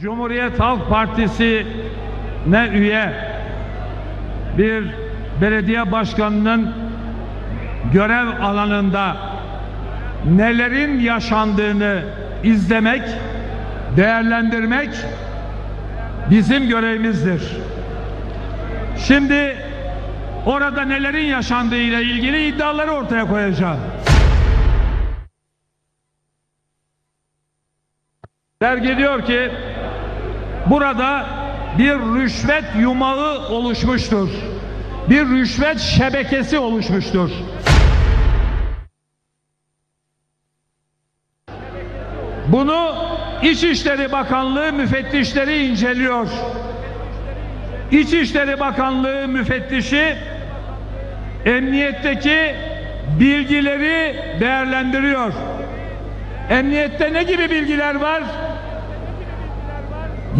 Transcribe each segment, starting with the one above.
Cumhuriyet Halk Partisi ne üye bir belediye başkanının görev alanında nelerin yaşandığını izlemek, değerlendirmek bizim görevimizdir. Şimdi orada nelerin yaşandığı ile ilgili iddiaları ortaya koyacağım. Dergi diyor ki burada bir rüşvet yumağı oluşmuştur. Bir rüşvet şebekesi oluşmuştur. Bunu İçişleri Bakanlığı müfettişleri inceliyor. İçişleri Bakanlığı müfettişi emniyetteki bilgileri değerlendiriyor. Emniyette ne gibi bilgiler var?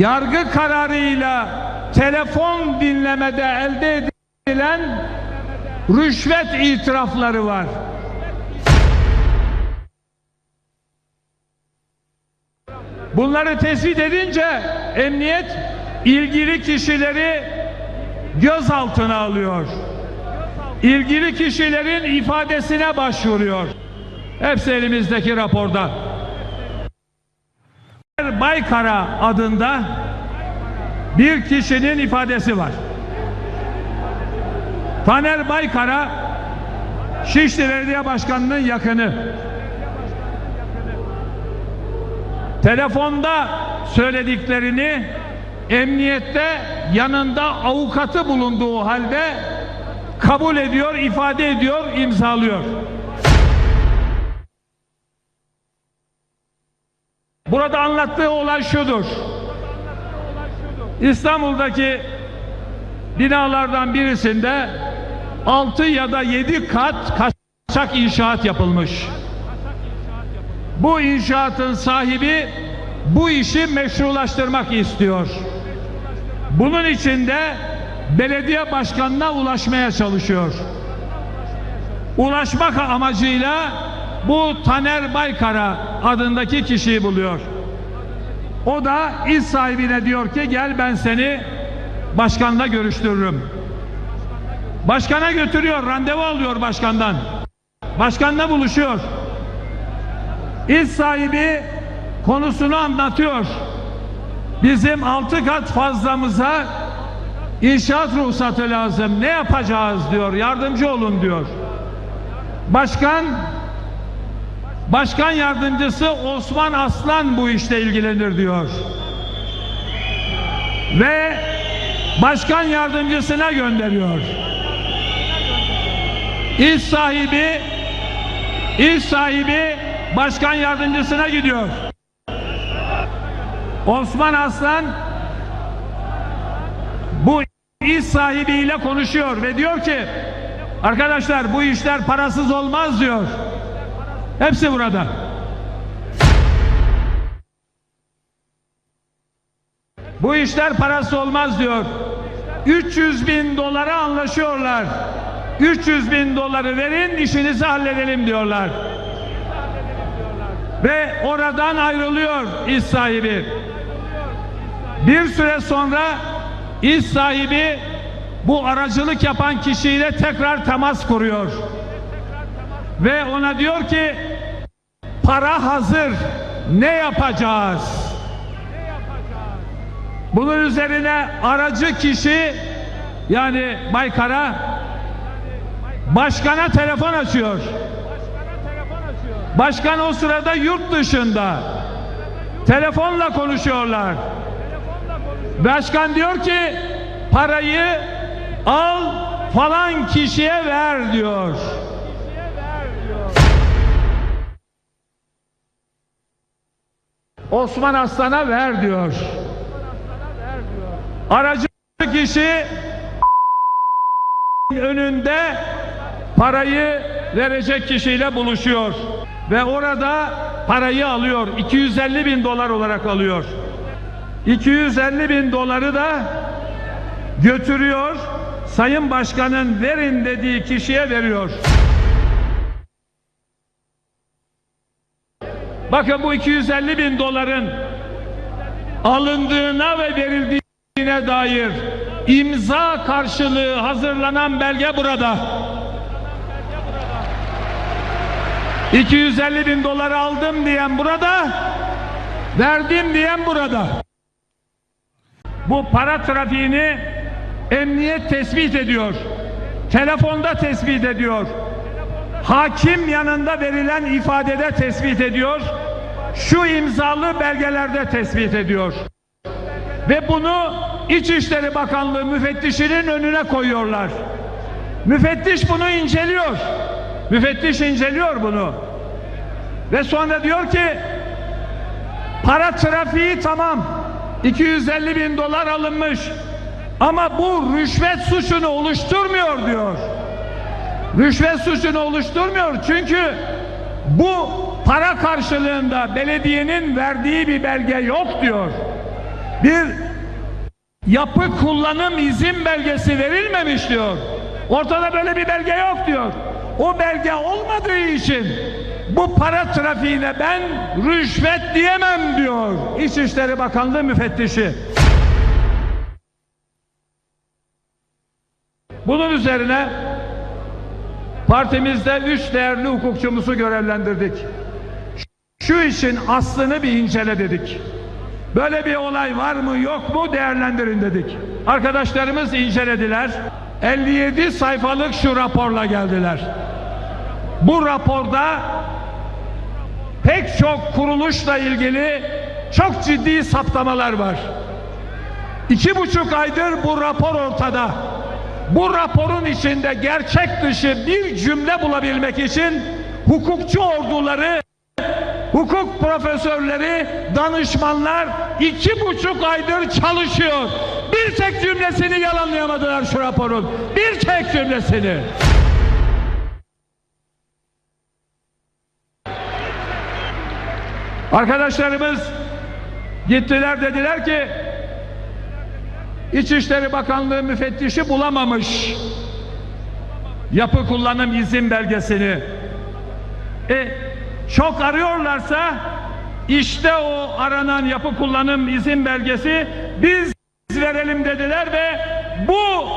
Yargı kararıyla telefon dinlemede elde edilen rüşvet itirafları var. Bunları tespit edince emniyet ilgili kişileri gözaltına alıyor. İlgili kişilerin ifadesine başvuruyor. Hepsi elimizdeki raporda. Baykara adında bir kişinin ifadesi var. Taner Baykara Şişli Belediye Başkanı'nın yakını. Telefonda söylediklerini emniyette yanında avukatı bulunduğu halde kabul ediyor, ifade ediyor, imzalıyor. Burada anlattığı olay şudur. İstanbul'daki binalardan birisinde 6 ya da 7 kat kaçak inşaat yapılmış. Bu inşaatın sahibi bu işi meşrulaştırmak istiyor. Bunun için de belediye başkanına ulaşmaya çalışıyor. Ulaşmak amacıyla bu Taner Baykara adındaki kişiyi buluyor. O da iş sahibine diyor ki gel ben seni başkanla görüştürürüm. Başkana götürüyor, randevu alıyor başkandan. Başkanla buluşuyor. İş sahibi konusunu anlatıyor. Bizim altı kat fazlamıza inşaat ruhsatı lazım. Ne yapacağız diyor. Yardımcı olun diyor. Başkan Başkan yardımcısı Osman Aslan bu işle ilgilenir diyor. Ve başkan yardımcısına gönderiyor. İş sahibi iş sahibi başkan yardımcısına gidiyor. Osman Aslan bu iş sahibiyle konuşuyor ve diyor ki arkadaşlar bu işler parasız olmaz diyor. Hepsi burada. Bu işler parası olmaz diyor. 300 bin dolara anlaşıyorlar. 300 bin doları verin işinizi halledelim diyorlar. Ve oradan ayrılıyor iş sahibi. Bir süre sonra iş sahibi bu aracılık yapan kişiyle tekrar temas kuruyor. Ve ona diyor ki para hazır ne yapacağız? Bunun üzerine aracı kişi yani Baykara başkana telefon açıyor. Başkan o sırada yurt dışında. Telefonla konuşuyorlar. Başkan diyor ki parayı al falan kişiye ver diyor. Osman Aslan'a ver diyor. Aracı kişi önünde parayı verecek kişiyle buluşuyor. Ve orada parayı alıyor. 250 bin dolar olarak alıyor. 250 bin doları da götürüyor. Sayın Başkan'ın verin dediği kişiye veriyor. Bakın bu 250 bin doların alındığına ve verildiğine dair imza karşılığı hazırlanan belge burada. 250 bin dolar aldım diyen burada, verdim diyen burada. Bu para trafiğini emniyet tespit ediyor. Telefonda tespit ediyor. Hakim yanında verilen ifadede tespit ediyor. Şu imzalı belgelerde tespit ediyor. Ve bunu İçişleri Bakanlığı müfettişinin önüne koyuyorlar. Müfettiş bunu inceliyor. Müfettiş inceliyor bunu. Ve sonra diyor ki para trafiği tamam 250 bin dolar alınmış ama bu rüşvet suçunu oluşturmuyor diyor. Rüşvet suçunu oluşturmuyor çünkü bu para karşılığında belediyenin verdiği bir belge yok diyor. Bir yapı kullanım izin belgesi verilmemiş diyor. Ortada böyle bir belge yok diyor. O belge olmadığı için bu para trafiğine ben rüşvet diyemem diyor İçişleri Bakanlığı müfettişi. Bunun üzerine partimizde üç değerli hukukçumuzu görevlendirdik. Şu işin aslını bir incele dedik. Böyle bir olay var mı yok mu değerlendirin dedik. Arkadaşlarımız incelediler. 57 sayfalık şu raporla geldiler. Bu raporda pek çok kuruluşla ilgili çok ciddi saptamalar var. İki buçuk aydır bu rapor ortada. Bu raporun içinde gerçek dışı bir cümle bulabilmek için hukukçu orduları, hukuk profesörleri, danışmanlar iki buçuk aydır çalışıyor. Bir tek cümlesini yalanlayamadılar şu raporun. Bir tek cümlesini. Arkadaşlarımız gittiler dediler ki İçişleri Bakanlığı müfettişi bulamamış yapı kullanım izin belgesini. E çok arıyorlarsa işte o aranan yapı kullanım izin belgesi biz verelim dediler ve bu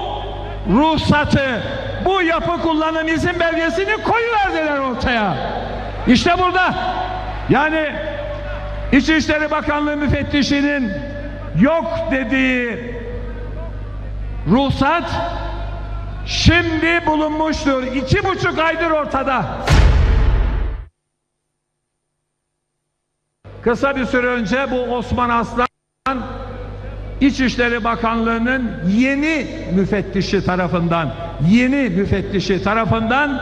ruhsatı bu yapı kullanım izin belgesini koyuverdiler ortaya. İşte burada yani İçişleri Bakanlığı müfettişinin yok dediği ruhsat şimdi bulunmuştur. İki buçuk aydır ortada. Kısa bir süre önce bu Osman Aslan İçişleri Bakanlığı'nın yeni müfettişi tarafından yeni müfettişi tarafından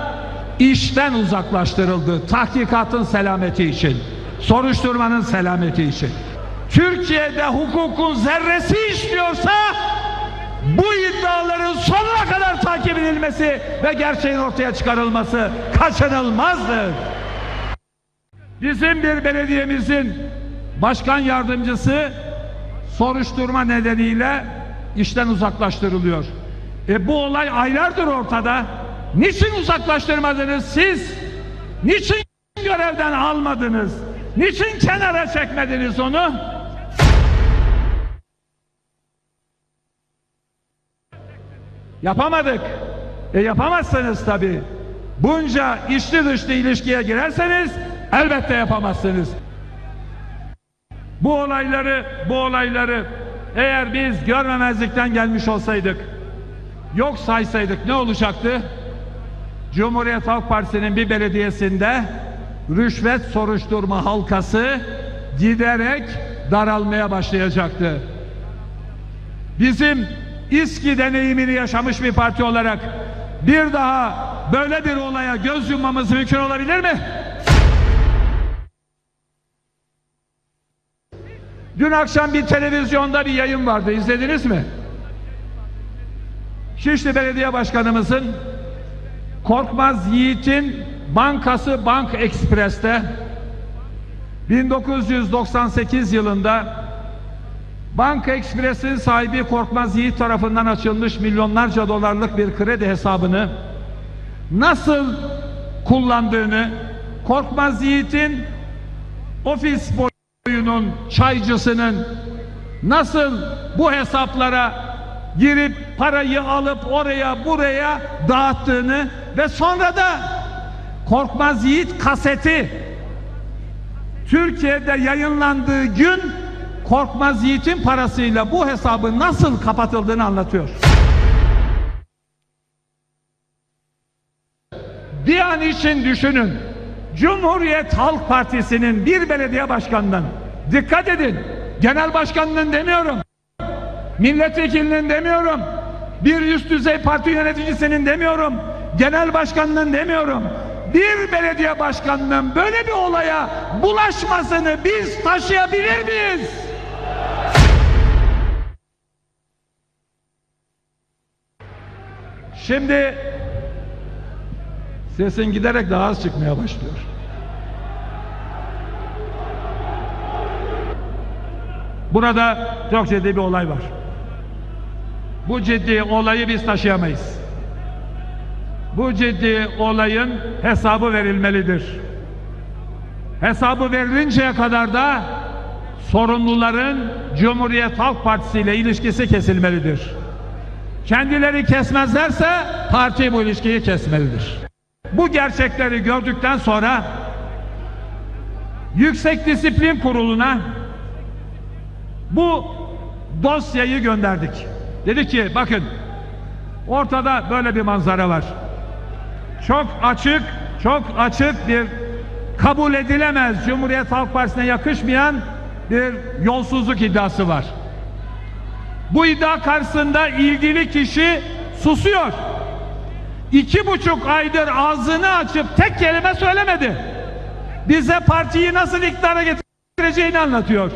işten uzaklaştırıldı. Tahkikatın selameti için, soruşturmanın selameti için. Türkiye'de hukukun zerresi işliyorsa bu iddiaların sonuna kadar takip edilmesi ve gerçeğin ortaya çıkarılması kaçınılmazdır. Bizim bir belediyemizin başkan yardımcısı soruşturma nedeniyle işten uzaklaştırılıyor. E bu olay aylardır ortada. Niçin uzaklaştırmadınız siz? Niçin görevden almadınız? Niçin kenara çekmediniz onu? Yapamadık. E yapamazsınız tabii. Bunca içli dışlı ilişkiye girerseniz elbette yapamazsınız. Bu olayları, bu olayları eğer biz görmemezlikten gelmiş olsaydık, yok saysaydık ne olacaktı? Cumhuriyet Halk Partisi'nin bir belediyesinde rüşvet soruşturma halkası giderek daralmaya başlayacaktı. Bizim İSKİ deneyimini yaşamış bir parti olarak bir daha böyle bir olaya göz yummamız mümkün olabilir mi? Dün akşam bir televizyonda bir yayın vardı. İzlediniz mi? Şişli Belediye Başkanımızın Korkmaz Yiğit'in bankası Bank Express'te 1998 yılında Bank Express'in sahibi Korkmaz Yiğit tarafından açılmış milyonlarca dolarlık bir kredi hesabını nasıl kullandığını Korkmaz Yiğit'in ofis boyunun çaycısının nasıl bu hesaplara girip parayı alıp oraya buraya dağıttığını ve sonra da Korkmaz Yiğit kaseti Türkiye'de yayınlandığı gün Korkmaz Yiğit'in parasıyla bu hesabın nasıl kapatıldığını anlatıyor. Bir an için düşünün. Cumhuriyet Halk Partisi'nin bir belediye başkanının dikkat edin. Genel başkanının demiyorum. Milletvekilinin demiyorum. Bir üst düzey parti yöneticisinin demiyorum. Genel başkanının demiyorum. Bir belediye başkanının böyle bir olaya bulaşmasını biz taşıyabilir miyiz? Şimdi sesin giderek daha az çıkmaya başlıyor. Burada çok ciddi bir olay var. Bu ciddi olayı biz taşıyamayız. Bu ciddi olayın hesabı verilmelidir. Hesabı verilinceye kadar da sorumluların Cumhuriyet Halk Partisi ile ilişkisi kesilmelidir. Kendileri kesmezlerse parti bu ilişkiyi kesmelidir. Bu gerçekleri gördükten sonra Yüksek Disiplin Kurulu'na bu dosyayı gönderdik. Dedi ki bakın ortada böyle bir manzara var. Çok açık, çok açık bir kabul edilemez Cumhuriyet Halk Partisi'ne yakışmayan bir yolsuzluk iddiası var. Bu iddia karşısında ilgili kişi susuyor. İki buçuk aydır ağzını açıp tek kelime söylemedi. Bize partiyi nasıl iktidara getireceğini anlatıyor.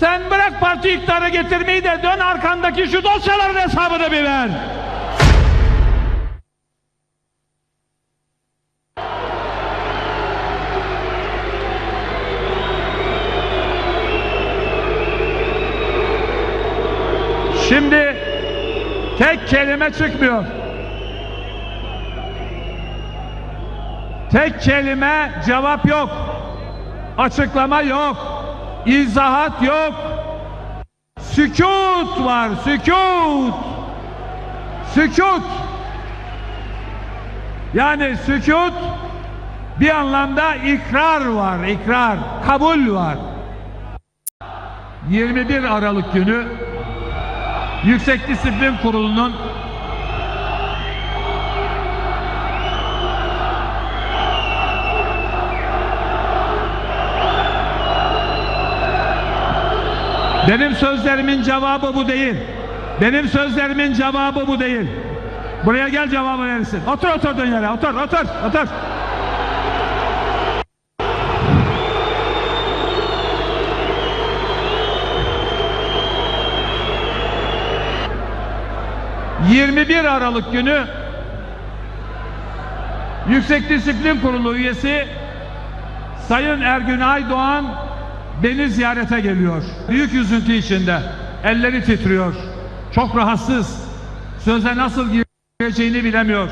Sen bırak parti iktidara getirmeyi de dön arkandaki şu dosyaların hesabını bir ver. Şimdi tek kelime çıkmıyor. Tek kelime cevap yok. Açıklama yok. İzahat yok. Sükut var, sükut. Sükut. Yani sükut bir anlamda ikrar var, ikrar, kabul var. 21 Aralık günü Yüksek Disiplin Kurulu'nun Benim sözlerimin cevabı bu değil. Benim sözlerimin cevabı bu değil. Buraya gel cevabı verirsin. Otur oturduğun yere. Otur otur otur. ...21 Aralık günü... ...Yüksek Disiplin Kurulu üyesi... ...Sayın Ergün Aydoğan beni ziyarete geliyor. Büyük üzüntü içinde. Elleri titriyor. Çok rahatsız. Söze nasıl gireceğini bilemiyor.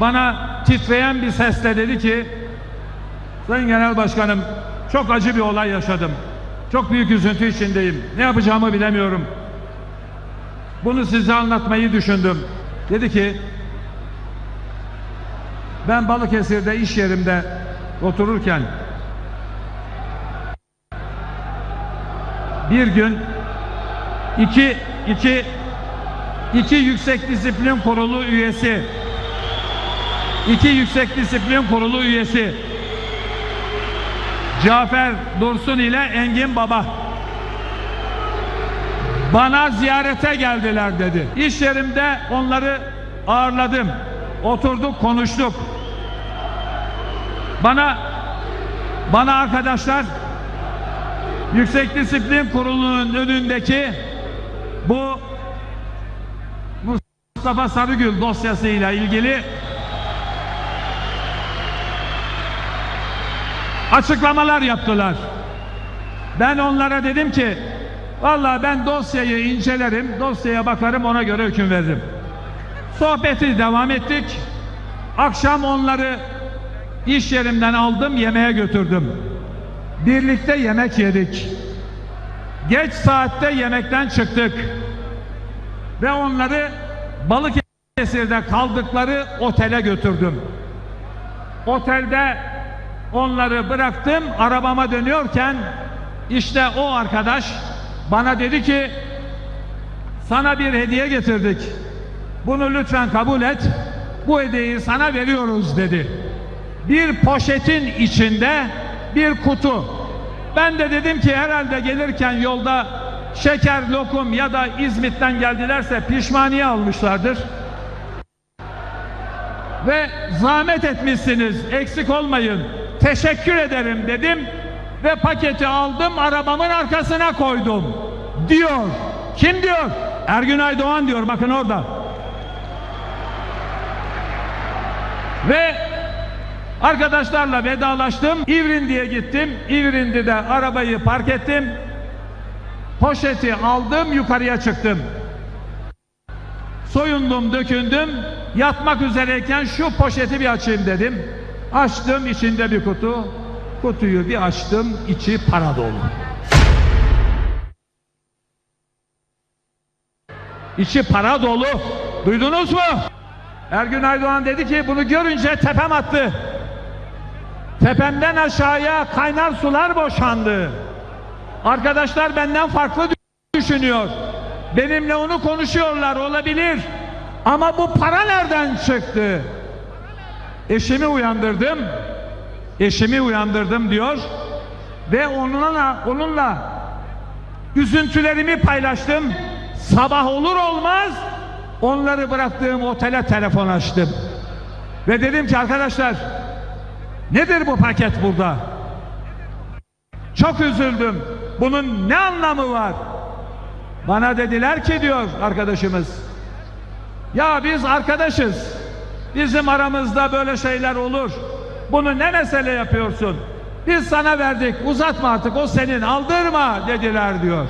Bana titreyen bir sesle dedi ki Sayın Genel Başkanım çok acı bir olay yaşadım. Çok büyük üzüntü içindeyim. Ne yapacağımı bilemiyorum. Bunu size anlatmayı düşündüm. Dedi ki ben Balıkesir'de iş yerimde otururken bir gün iki iki iki yüksek disiplin kurulu üyesi iki yüksek disiplin kurulu üyesi Cafer Dursun ile Engin Baba bana ziyarete geldiler dedi. İş yerimde onları ağırladım. Oturduk konuştuk. Bana bana arkadaşlar Yüksek Disiplin Kurulu'nun önündeki bu Mustafa Sarıgül dosyasıyla ilgili açıklamalar yaptılar. Ben onlara dedim ki vallahi ben dosyayı incelerim, dosyaya bakarım ona göre hüküm veririm. Sohbeti devam ettik. Akşam onları iş yerimden aldım, yemeğe götürdüm. Birlikte yemek yedik. geç saatte yemekten çıktık. Ve onları Balıkesir'de kaldıkları otele götürdüm. Otelde onları bıraktım. Arabama dönüyorken işte o arkadaş bana dedi ki sana bir hediye getirdik. Bunu lütfen kabul et. Bu hediyeyi sana veriyoruz dedi. Bir poşetin içinde bir kutu. Ben de dedim ki herhalde gelirken yolda şeker, lokum ya da İzmit'ten geldilerse pişmaniye almışlardır. Ve zahmet etmişsiniz, eksik olmayın. Teşekkür ederim dedim ve paketi aldım arabamın arkasına koydum. Diyor. Kim diyor? Ergün Aydoğan diyor bakın orada. Ve arkadaşlarla vedalaştım. İvrindi'ye gittim. İvrindi'de arabayı park ettim. Poşeti aldım yukarıya çıktım. Soyundum, dökündüm. Yatmak üzereyken şu poşeti bir açayım dedim. Açtım içinde bir kutu. Kutuyu bir açtım içi para dolu. İçi para dolu. Duydunuz mu? Ergün Aydoğan dedi ki bunu görünce tepem attı. Tepemden aşağıya kaynar sular boşandı. Arkadaşlar benden farklı düşünüyor. Benimle onu konuşuyorlar olabilir. Ama bu para nereden çıktı? Eşimi uyandırdım. Eşimi uyandırdım diyor. Ve onunla onunla üzüntülerimi paylaştım. Sabah olur olmaz onları bıraktığım otele telefon açtım. Ve dedim ki arkadaşlar nedir bu paket burada? Çok üzüldüm. Bunun ne anlamı var? Bana dediler ki diyor arkadaşımız. Ya biz arkadaşız. Bizim aramızda böyle şeyler olur. Bunu ne mesele yapıyorsun? Biz sana verdik. Uzatma artık o senin. Aldırma dediler diyor.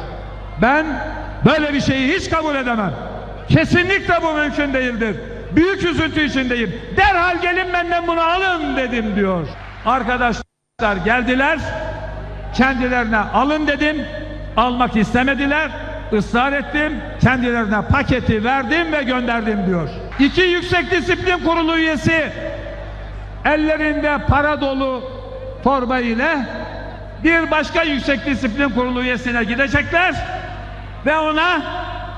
Ben böyle bir şeyi hiç kabul edemem. Kesinlikle bu mümkün değildir. Büyük üzüntü içindeyim. Derhal gelin benden bunu alın dedim diyor. Arkadaşlar geldiler. Kendilerine alın dedim. Almak istemediler. Israr ettim. Kendilerine paketi verdim ve gönderdim diyor. İki Yüksek Disiplin Kurulu üyesi ellerinde para dolu torba ile bir başka Yüksek Disiplin Kurulu üyesine gidecekler ve ona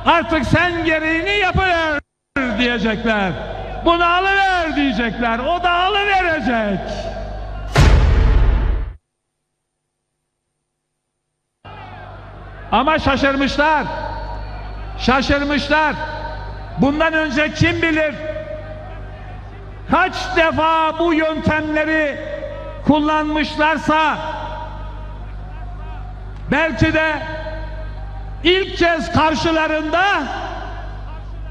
artık sen gereğini yapıver diyecekler. Bunu alıver diyecekler. O da alıverecek. Ama şaşırmışlar. Şaşırmışlar. Bundan önce kim bilir kaç defa bu yöntemleri kullanmışlarsa belki de ilk kez karşılarında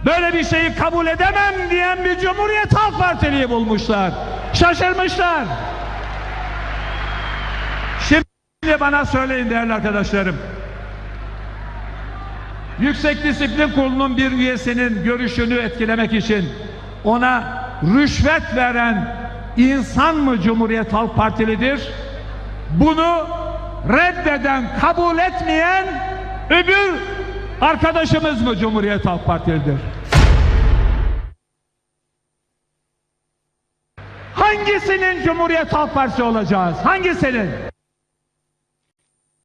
böyle bir şeyi kabul edemem diyen bir Cumhuriyet Halk Partili'yi bulmuşlar. Şaşırmışlar. Şimdi bana söyleyin değerli arkadaşlarım. Yüksek Disiplin Kurulu'nun bir üyesinin görüşünü etkilemek için ona rüşvet veren insan mı Cumhuriyet Halk Partilidir? Bunu reddeden, kabul etmeyen öbür arkadaşımız mı Cumhuriyet Halk Partilidir? Hangisinin Cumhuriyet Halk Partisi olacağız? Hangisinin?